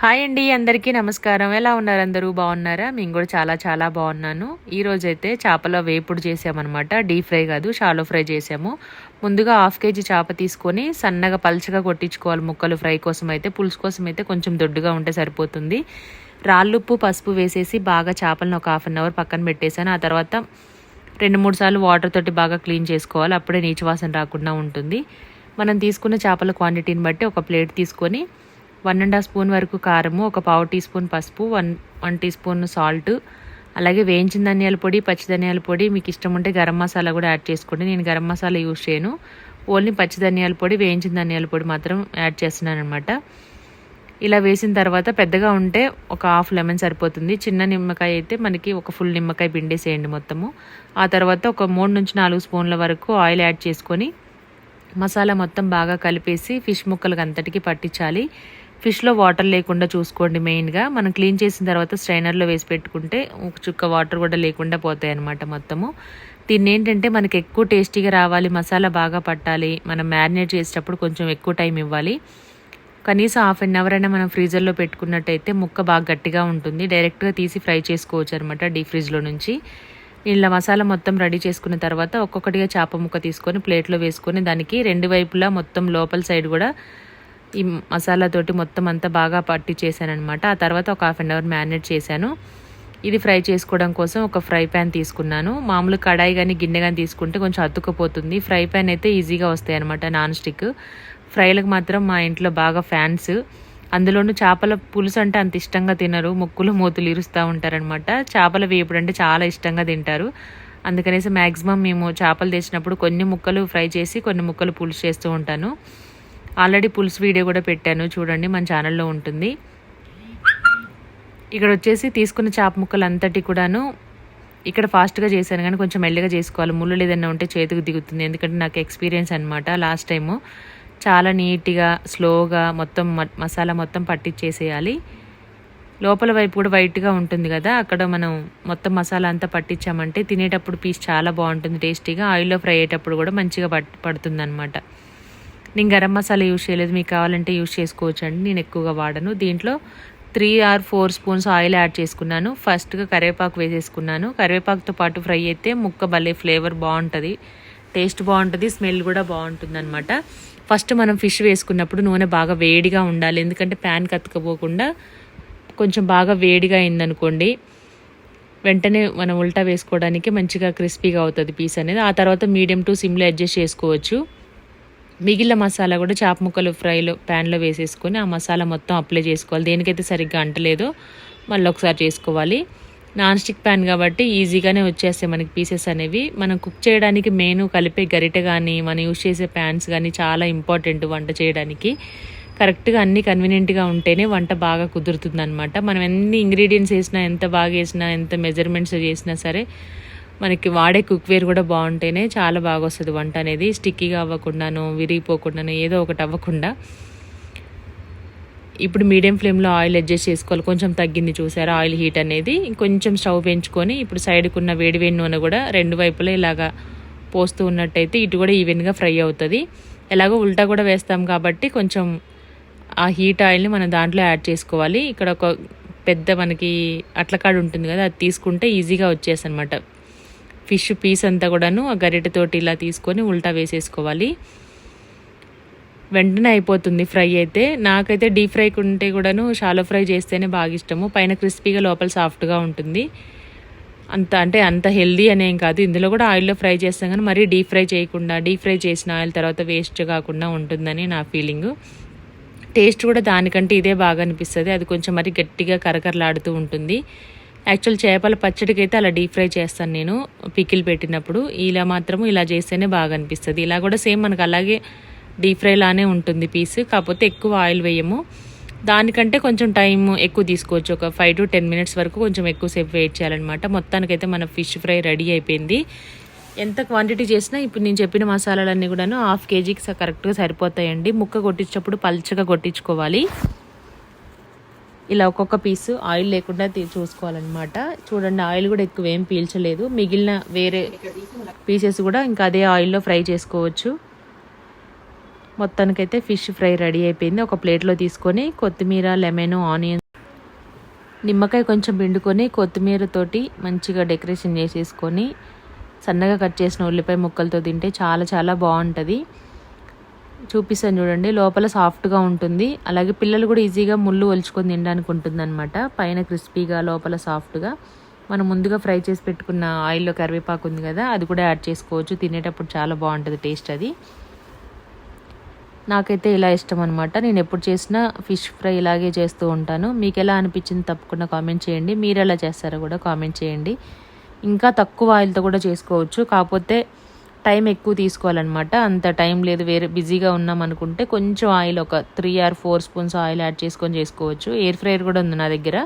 Hi అండి అందరికీ నమస్కారం. ఎలా ఉన్నారు అందరూ? బాగున్నారా? మేము కూడా చాలా చాలా బాగున్నాను. ఈరోజైతే చేపల వేపుడు చేసామన్నమాట. డీప్ ఫ్రై కాదు షాలో ఫ్రై చేసాము. ముందుగా హాఫ్ కేజీ చేప తీసుకొని సన్నగా పల్చగా కొట్టించుకోవాలి ముక్కలు ఫ్రై కోసం అయితే. పులుసు కోసం అయితే కొంచెం దొడ్డుగా ఉంటే సరిపోతుంది. రాళ్ళుప్పు పసుపు వేసేసి బాగా చేపలను ఒక హాఫ్ అన్ అవర్ పక్కన పెట్టేశాను. ఆ తర్వాత రెండు మూడు సార్లు వాటర్ తోటి బాగా క్లీన్ చేసుకోవాలి. అప్పుడే నీచు వాసన రాకుండా ఉంటుంది. మనం తీసుకున్న చేపల క్వాంటిటీని బట్టి ఒక ప్లేట్ తీసుకొని వన్ అండ్ హాఫ్ స్పూన్ వరకు కారము ఒక పావు టీ స్పూన్ పసుపు one one teaspoon salt. అలాగే వేయించిన ధనియాల పొడి పచ్చి ధనియాల పొడి మీకు ఇష్టం ఉంటే గరం మసాలా కూడా యాడ్ చేసుకోండి. నేను గరం మసాలా యూజ్ చేయను. ఓన్లీ పచ్చి ధనియాల పొడి వేయించిన ధనియాల పొడి మాత్రం యాడ్ చేస్తున్నాను అనమాట ఇలా వేసిన తర్వాత పెద్దగా ఉంటే ఒక హాఫ్ లెమన్ సరిపోతుంది. చిన్న నిమ్మకాయ అయితే మనకి ఒక ఫుల్ నిమ్మకాయ పిండేసేయండి మొత్తము. ఆ తర్వాత ఒక మూడు నుంచి నాలుగు స్పూన్ల వరకు ఆయిల్ యాడ్ చేసుకొని మసాలా మొత్తం బాగా కలిపేసి ఫిష్ ముక్కలకు అంతటికి పట్టించాలి. ఫిష్లో వాటర్ లేకుండా చూసుకోండి మెయిన్గా మనం క్లీన్ చేసిన తర్వాత స్ట్రైనర్లో వేసి పెట్టుకుంటే ఒక చుక్క వాటర్ కూడా లేకుండా పోతాయి అన్నమాట మొత్తము. దీన్ని ఏంటంటే మనకి ఎక్కువ టేస్టీగా రావాలి మసాలా బాగా పట్టాలి మనం మ్యారినేట్ చేసేటప్పుడు కొంచెం ఎక్కువ టైం ఇవ్వాలి. కనీసం హాఫ్ అన్ అవర్ అయినా మనం ఫ్రీజర్లో పెట్టుకున్నట్టయితే ముక్క బాగా గట్టిగా ఉంటుంది. డైరెక్ట్గా తీసి ఫ్రై చేసుకోవచ్చు అనమాట డీప్ ఫ్రిడ్జ్లో నుంచి. ఇలా మసాలా మొత్తం రెడీ చేసుకున్న తర్వాత ఒక్కొక్కటిగా చేప ముక్క తీసుకొని ప్లేట్లో వేసుకొని దానికి రెండు వైపులా మొత్తం లోపల సైడ్ కూడా ఈ మసాలాతోటి మొత్తం అంతా బాగా పట్టి చేశాను అనమాట ఆ తర్వాత ఒక హాఫ్ అన్ అవర్ మ్యారినేట్ చేశాను. ఇది ఫ్రై చేసుకోవడం కోసం ఒక ఫ్రై ప్యాన్ తీసుకున్నాను. మామూలు కడాయి కానీ గిన్నె కానీ తీసుకుంటే కొంచెం అతుక్కుపోతుంది. ఫ్రై ప్యాన్ అయితే ఈజీగా వస్తాయి అనమాట నాన్ స్టిక్. ఫ్రైలకు మాత్రం మా ఇంట్లో బాగా ఫ్యాన్స్. అందులోనూ చేపల పులుసు అంటే అంత ఇష్టంగా తినరు. ముక్కులు మూతులు ఇరుస్తూ ఉంటారనమాట చేపల వేపుడు అంటే చాలా ఇష్టంగా తింటారు. అందుకనేసి మ్యాక్సిమం మేము చేపలు తెచ్చినప్పుడు కొన్ని ముక్కలు ఫ్రై చేసి కొన్ని ముక్కలు పులుసు చేస్తూ ఉంటాను. ఆల్రెడీ పులుసు వీడియో కూడా పెట్టాను. చూడండి మన ఛానల్లో ఉంటుంది. ఇక్కడ వచ్చేసి తీసుకున్న చేప ముక్కలు అంతటి కూడాను ఇక్కడ ఫాస్ట్గా చేశాను కానీ కొంచెం మెల్లగా చేసుకోవాలి. ముళ్ళు ఏదైనా ఉంటే చేతికి దిగుతుంది. ఎందుకంటే నాకు ఎక్స్పీరియన్స్ అనమాట లాస్ట్ టైము చాలా నీట్గా స్లోగా మొత్తం మసాలా మొత్తం పట్టించేసేయాలి లోపల వైపు కూడా వైట్గా ఉంటుంది కదా అక్కడ మనం మొత్తం మసాలా అంతా పట్టించామంటే తినేటప్పుడు పీస్ చాలా బాగుంటుంది టేస్టీగా. ఆయిల్లో ఫ్రై అయ్యేటప్పుడు కూడా మంచిగా పట్ పడుతుంది అనమాట నేను గరం మసాలా యూజ్ చేయలేదు. మీకు కావాలంటే యూజ్ చేసుకోవచ్చు అండి నేను ఎక్కువగా వాడను. దీంట్లో three or four spoons oil add చేసుకున్నాను. ఫస్ట్గా కరివేపాకు వేసేసుకున్నాను. కరివేపాకుతో పాటు ఫ్రై అయితే ముక్క భలే ఫ్లేవర్ బాగుంటుంది. టేస్ట్ బాగుంటుంది. స్మెల్ కూడా బాగుంటుంది అనమాట ఫస్ట్ మనం ఫిష్ వేసుకున్నప్పుడు నూనె బాగా వేడిగా ఉండాలి. ఎందుకంటే ప్యాన్ కత్తుకపోకుండా కొంచెం బాగా వేడిగా అయిందనుకోండి వెంటనే మనం ఉల్టా వేసుకోవడానికి మంచిగా క్రిస్పీగా అవుతుంది పీస్ అనేది. ఆ తర్వాత మీడియం టు సిమ్లో అడ్జస్ట్ చేసుకోవచ్చు. మిగిలిన మసాలా కూడా చేప ముక్కలు ఫ్రైలో ప్యాన్లో వేసేసుకొని ఆ మసాలా మొత్తం అప్లై చేసుకోవాలి. దేనికైతే సరిగ్గా అంటలేదో మళ్ళీ ఒకసారి చేసుకోవాలి. నాన్ స్టిక్ ప్యాన్ కాబట్టి ఈజీగానే వచ్చేస్తాయి మనకి పీసెస్ అనేవి. మనం కుక్ చేయడానికి మెయిన్ కలిపే గరిటె కానీ మనం యూజ్ చేసే ప్యాన్స్ కానీ చాలా ఇంపార్టెంట్ వంట చేయడానికి. కరెక్ట్గా అన్ని కన్వీనియంట్గా ఉంటేనే వంట బాగా కుదురుతుంది అనమాట మనం ఎన్ని ఇంగ్రీడియంట్స్ వేసినా ఎంత బాగా వేసినా ఎంత మెజర్మెంట్స్ చేసినా సరే మనకి వాడే కుక్వేర్ కూడా బాగుంటేనే చాలా బాగా వస్తుంది వంట అనేది. స్టిక్కీగా అవ్వకుండాను విరిగిపోకుండాను ఏదో ఒకటి అవ్వకుండా. ఇప్పుడు మీడియం ఫ్లేమ్లో ఆయిల్ అడ్జస్ట్ చేసుకోవాలి. కొంచెం తగ్గింది చూసారా? ఆయిల్ హీట్ అనేది. కొంచెం స్టవ్ పెంచుకొని ఇప్పుడు సైడ్కి ఉన్న వేడి వేడి నూనె కూడా రెండు వైపులా ఇలాగా పోస్తూ ఉన్నట్టయితే ఇటు కూడా ఈవెన్గా ఫ్రై అవుతుంది. ఎలాగో ఉల్టా కూడా వేస్తాం కాబట్టి కొంచెం ఆ హీట్ ఆయిల్ని మనం దాంట్లో యాడ్ చేసుకోవాలి. ఇక్కడ ఒక పెద్ద మనకి అట్లకాడు ఉంటుంది కదా అది తీసుకుంటే ఈజీగా వచ్చేసి అనమాట ఫిష్ పీస్ అంతా కూడాను ఆ గరిటెతోటి ఇలా తీసుకొని ఉల్టా వేసేసుకోవాలి. వెంటనే అయిపోతుంది ఫ్రై అయితే. నాకైతే డీప్ ఫ్రై ఉంటే కూడాను షాలో ఫ్రై చేస్తేనే బాగా ఇష్టము. పైన క్రిస్పీగా లోపల సాఫ్ట్గా ఉంటుంది. అంత అంటే అంత హెల్దీ అనేం కాదు. ఇందులో కూడా ఆయిల్లో ఫ్రై చేస్తాం కానీ మరీ డీప్ ఫ్రై చేయకుండా డీప్ ఫ్రై చేసిన ఆయిల్ తర్వాత వేస్ట్ కాకుండా ఉంటుందని నా ఫీలింగ్. టేస్ట్ కూడా దానికంటే ఇదే బాగా అనిపిస్తుంది. అది కొంచెం మరి గట్టిగా కరకరలాడుతూ ఉంటుంది. యాక్చువల్ చేపల పచ్చడికి అయితే అలా డీప్ ఫ్రై చేస్తాను నేను పికిల్ పెట్టినప్పుడు. ఇలా మాత్రము ఇలా చేస్తేనే బాగా అనిపిస్తుంది. ఇలా కూడా సేమ్ మనకు అలాగే డీప్ ఫ్రై లానే ఉంటుంది పీస్ కాకపోతే ఎక్కువ ఆయిల్ వేయము. దానికంటే కొంచెం టైం ఎక్కువ తీసుకోవచ్చు. ఒక ఫైవ్ టు టెన్ మినిట్స్ వరకు కొంచెం ఎక్కువసేపు వెయిట్ చేయాలన్నమాట. మొత్తానికైతే మన ఫిష్ ఫ్రై రెడీ అయిపోయింది. ఎంత క్వాంటిటీ చేసినా ఇప్పుడు నేను చెప్పిన మసాలాలన్నీ కూడాను హాఫ్ కేజీకి కరెక్ట్గా సరిపోతాయండి. ముక్క కొట్టించేటప్పుడు పల్చగా కొట్టించుకోవాలి. ఇలా ఒక్కొక్క పీసు ఆయిల్ లేకుండా చూసుకోవాలన్నమాట. చూడండి ఆయిల్ కూడా ఎక్కువ ఏం పీల్చలేదు. మిగిలిన వేరే పీసెస్ కూడా ఇంకా అదే ఆయిల్లో ఫ్రై చేసుకోవచ్చు. మొత్తానికైతే ఫిష్ ఫ్రై రెడీ అయిపోయింది. ఒక ప్లేట్లో తీసుకొని కొత్తిమీర లెమన్ ఆనియన్ నిమ్మకాయ కొంచెం పిండుకొని కొత్తిమీరతోటి మంచిగా డెకరేషన్ చేసేసుకొని సన్నగా కట్ చేసిన ఉల్లిపాయ ముక్కలతో తింటే చాలా చాలా బాగుంటుంది. చూపిస్తాను చూడండి. లోపల సాఫ్ట్గా ఉంటుంది. అలాగే పిల్లలు కూడా ఈజీగా ముళ్ళు ఒలుచుకొని తినడానికి ఉంటుంది అనమాట పైన క్రిస్పీగా లోపల సాఫ్ట్గా. మనం ముందుగా ఫ్రై చేసి పెట్టుకున్న ఆయిల్లో కరివేపాకు ఉంది కదా అది కూడా యాడ్ చేసుకోవచ్చు. తినేటప్పుడు చాలా బాగుంటుంది టేస్ట్ అది. నాకైతే ఇలా ఇష్టం అనమాట నేను ఎప్పుడు చేసినా ఫిష్ ఫ్రై ఇలాగే చేస్తూ ఉంటాను. మీకు ఎలా అనిపించింది తప్పకుండా కామెంట్ చేయండి. మీరు ఎలా చేస్తారో కూడా కామెంట్ చేయండి. ఇంకా తక్కువ ఆయిల్తో కూడా చేసుకోవచ్చు. కాకపోతే టైం ఎక్కువ తీసుకోవాలన్నమాట. అంత టైం లేదు. వేరే బిజీగా ఉన్నాం అనుకుంటే కొంచెం ఆయిల్ ఒక three or four spoons oil add చేసుకొని చేసుకోవచ్చు. ఎయిర్ ఫ్రైయర్ కూడా ఉంది నా దగ్గర.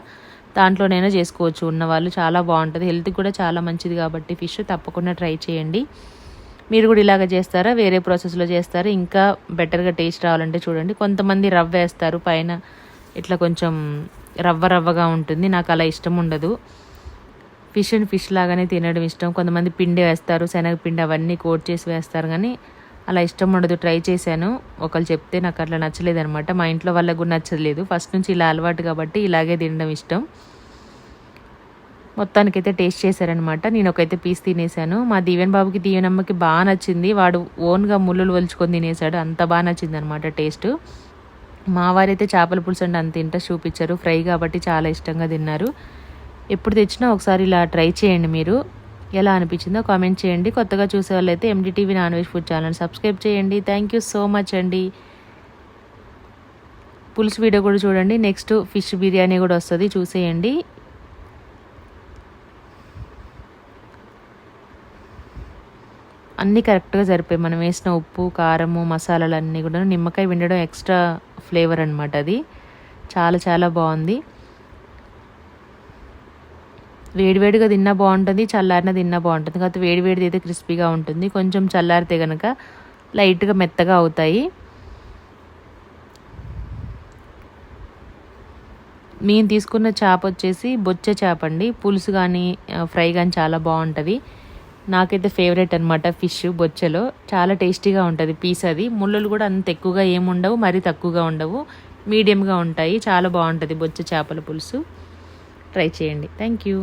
దాంట్లోనైనా చేసుకోవచ్చు. ఉన్నవాళ్ళు చాలా బాగుంటుంది. హెల్త్కి కూడా చాలా మంచిది కాబట్టి ఫిష్ తప్పకుండా ట్రై చేయండి. మీరు కూడా ఇలాగ చేస్తారా? వేరే ప్రాసెస్లో చేస్తారా? ఇంకా బెటర్గా టేస్ట్ రావాలంటే చూడండి. కొంతమంది రవ్వ వేస్తారు. పైన ఇట్లా కొంచెం రవ్వ రవ్వగా ఉంటుంది. నాకు అలా ఇష్టం ఉండదు. ఫిష్ అండ్ ఫిష్ లాగానే తినడం ఇష్టం. కొంతమంది పిండి వేస్తారు శనగపిండి అవన్నీ కోట్ చేసి వేస్తారు కానీ అలా ఇష్టం ఉండదు. ట్రై చేశాను. ఒకళ్ళు చెప్తే నాకు అట్లా నచ్చలేదు అనమాట మా ఇంట్లో వాళ్ళకు కూడా నచ్చలేదు. ఫస్ట్ నుంచి ఇలా అలవాటు కాబట్టి ఇలాగే తినడం ఇష్టం. మొత్తానికైతే టేస్ట్ చేశారనమాట నేను ఒకైతే పీస్ తినేసాను మా దీవెన్ బాబుకి దీవెనమ్మకి బాగా నచ్చింది. వాడు ఓన్గా ముళ్ళులు వలుచుకొని తినేసాడు అంత బాగా నచ్చింది అనమాట టేస్ట్. మా వారైతే చేపల పులుసు అంటే అంత ఇంట్రెస్ట్ చూపించారు. ఫ్రై కాబట్టి చాలా ఇష్టంగా తిన్నారు. ఎప్పుడు తెచ్చినా ఒకసారి ఇలా ట్రై చేయండి మీరు. ఎలా అనిపించిందో కామెంట్ చేయండి. కొత్తగా చూసే వాళ్ళైతే NDTV non veg food channel subscribe చేయండి. థ్యాంక్ యూ సో మచ్ అండి. పులుసు వీడియో కూడా చూడండి. నెక్స్ట్ ఫిష్ బిర్యానీ కూడా వస్తుంది. చూసేయండి. అన్నీ కరెక్ట్గా సరిపోయి మనం వేసిన ఉప్పు కారము మసాలాలు అన్నీ కూడా నిమ్మకాయ విండడం ఎక్స్ట్రా ఫ్లేవర్ అనమాట అది. చాలా చాలా బాగుంది. వేడివేడిగా తిన్నా బాగుంటుంది చల్లారిన తిన్నా బాగుంటుంది. కాకపోతే వేడివేడిది అయితే క్రిస్పీగా ఉంటుంది. కొంచెం చల్లారితే కనుక లైట్గా మెత్తగా అవుతాయి. మేము తీసుకున్న చేప వచ్చేసి బొచ్చ చేప అండి. పులుసు కానీ ఫ్రై కానీ చాలా బాగుంటుంది. నాకైతే ఫేవరెట్ అనమాట ఫిష్ బొచ్చలో. చాలా టేస్టీగా ఉంటుంది పీస్ అది. ముళ్ళలు కూడా అంత ఎక్కువగా ఏముండవు మరీ తక్కువగా ఉండవు. మీడియంగా ఉంటాయి. చాలా బాగుంటుంది బొచ్చ చేపల పులుసు. ట్రై చేయండి. Thank you.